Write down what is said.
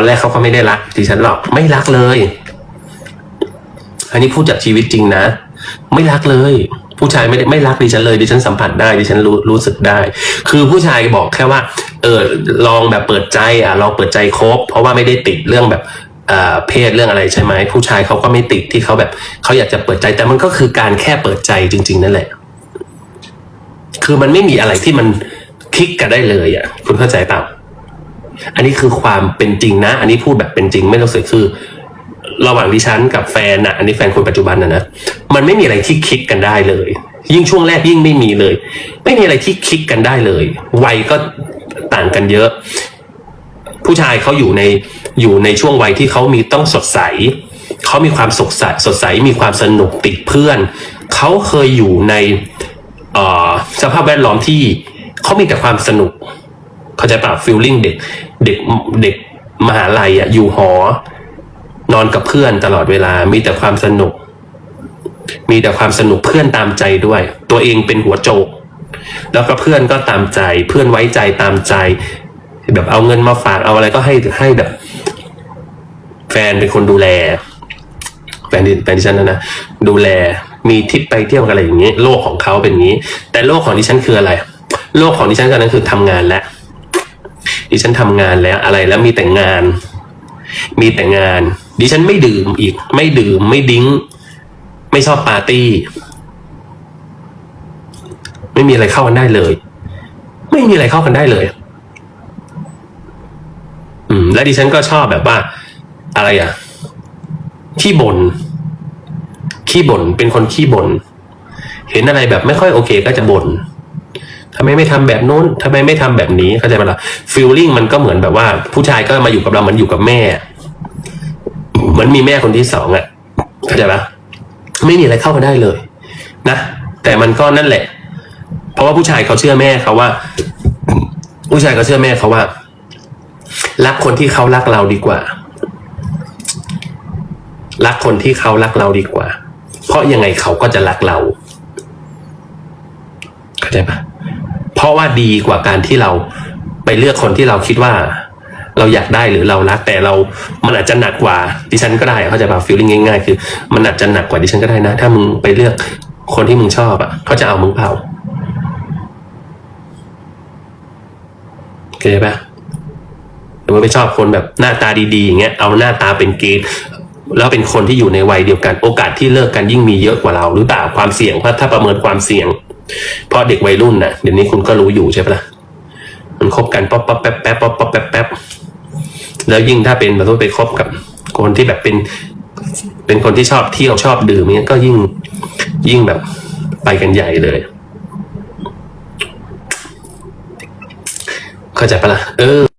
อนแรกเขาก็ไม่ได้รักดิฉันหรอกไม่รักเลย อันนี้พูดจากชีวิตจริงนะ ไม่รักเลย ผู้ชายไม่ได้ไม่รักดิฉันเลยดิฉันสัมผัสได้ดิฉันรู้รู้สึกได้ คือผู้ชายบอกแค่ว่า เออลองแบบเปิดใจอะลองเปิดใจคบ เพราะว่าไม่ได้ติดเรื่องแบบอ่าเพศเรื่องอะไรใช่ไหมผู้ชายเขาก็ไม่ติดที่เขาแบบเขาอยากจะเปิดใจแต่มันก็คือการแค่เปิดใจจริง ๆ นั่นแหละ คือมันไม่มีอะไรที่มันคลิกกันได้เลยอะ คุณเข้าใจเปล่า อันนี้คือความเป็นจริงนะ อันนี้พูดแบบเป็นจริงไม่ต้องเสียคือ ระหว่างดิฉันกับแฟนนะอันนี้แฟนคนปัจจุบันนะนะมันไม่มีอะไรที่คลิกกันได้เลย ยิ่งช่วงแรกยิ่งไม่มีเลย ไม่มีอะไรที่คลิกกันได้เลย วัยก็ต่างกันเยอะ ผู้ชายเขาอยู่ในอยู่ในช่วงวัยที่เขามีต้องสดใสเขามีความสดใสสดใสมีความสนุกติดเพื่อนเขาเคยอยู่ในสภาพแวดล้อมที่เขามีแต่ความสนุก เข้าใจป่ะฟีลลิ่งเด็กเด็กเด็กมหาลัยอะอยู่หอ นอนกับเพื่อนตลอดเวลา มีแต่ความสนุก มีแต่ความสนุกเพื่อนตามใจด้วย ตัวเองเป็นหัวโจก แล้วก็เพื่อนก็ตามใจ เพื่อนไว้ใจตามใจ แบบเอาเงินมาฝากเอาอะไรก็ให้ให้แบบ แฟนเป็นคนดูแลแฟนดิแฟนดิฉันนะนะดูแลมีทริปไปเที่ยวกันอะไรอย่างนี้ โลกของเขาเป็นอย่างนี้ แต่โลกของดิฉันคืออะไร โลกของดิฉันตอนนั้นคือทำงานแล้ว ดิฉันทำงานแล้วอะไรแล้วมีแต่งาน มีแต่งาน ดิฉันไม่ดื่มอีก ไม่ดื่มไม่ดิ้ง ไม่ชอบปาร์ตี้ ไม่มีอะไรเข้ากันได้เลย ไม่มีอะไรเข้ากันได้เลย อืม และดิฉันก็ชอบแบบว่า อะไรอะขี้บ่นขี้บ่นเป็นคนขี้บ่นเห็นอะไรแบบไม่ค่อยโอเคก็จะบ่น ทำไมไม่ทำแบบโน้นทำไมไม่ทำแบบนี้เข้าใจไหมล่ะฟีลลิ่งมันก็เหมือนแบบว่า ผู้ชายก็มาอยู่กับเรามันอยู่กับแม่เหมือนมีแม่คนที่สองอะเข้าใจปะไม่มีอะไรเข้ากันได้เลย นะแต่มันก็นั่นแหละ เพราะว่าผู้ชายเขาเชื่อแม่เขาว่า ผู้ชายเขาเชื่อแม่เขาว่า รักคนที่เขารักเราดีกว่า รักคนที่เขารักเราดีกว่า เพราะยังไงเขาก็จะรักเราเข้าใจปะ เพราะว่าดีกว่าการที่เราไปเลือกคนที่เราคิดว่า เราอยากได้หรือเรารักแต่เรา มันอาจจะหนักกว่าดิฉันก็ได้เข้าใจป่ะฟีลลิ่งง่ายๆ คือ มันอาจจะหนักกว่าดิฉันก็ได้นะ ถ้ามึงไปเลือกคนที่มึงชอบอะเขาจะเอามึงเปล่าเข้าใจปะหรือว่าไปชอบคนแบบหน้าตาดีๆอย่างเงี้ยเอาหน้าตาเป็นเกณฑ์แล้วเป็นคนที่อยู่ในวัยเดียวกัน โอกาสที่เลิกกันยิ่งมีเยอะกว่าเราหรือเปล่าความเสี่ยงเพราะถ้าประเมินความเสี่ยง เพราะเด็กวัยรุ่นน่ะเดี๋ยวนี้คุณก็รู้อยู่ใช่ปะล่ะมันคบกันป๊อปป๊อปแป๊บแป๊บป๊อปป๊อปแป๊บแป๊บแล้วยิ่งถ้าเป็นแบบว่ไปคบกับคนที่แบบเป็น เป็นคนที่ชอบเที่ยวชอบดื่มเนี้ยก็ยิ่งยิ่งแบบไปกันใหญ่เลย เข้าใจปะล่ะเออ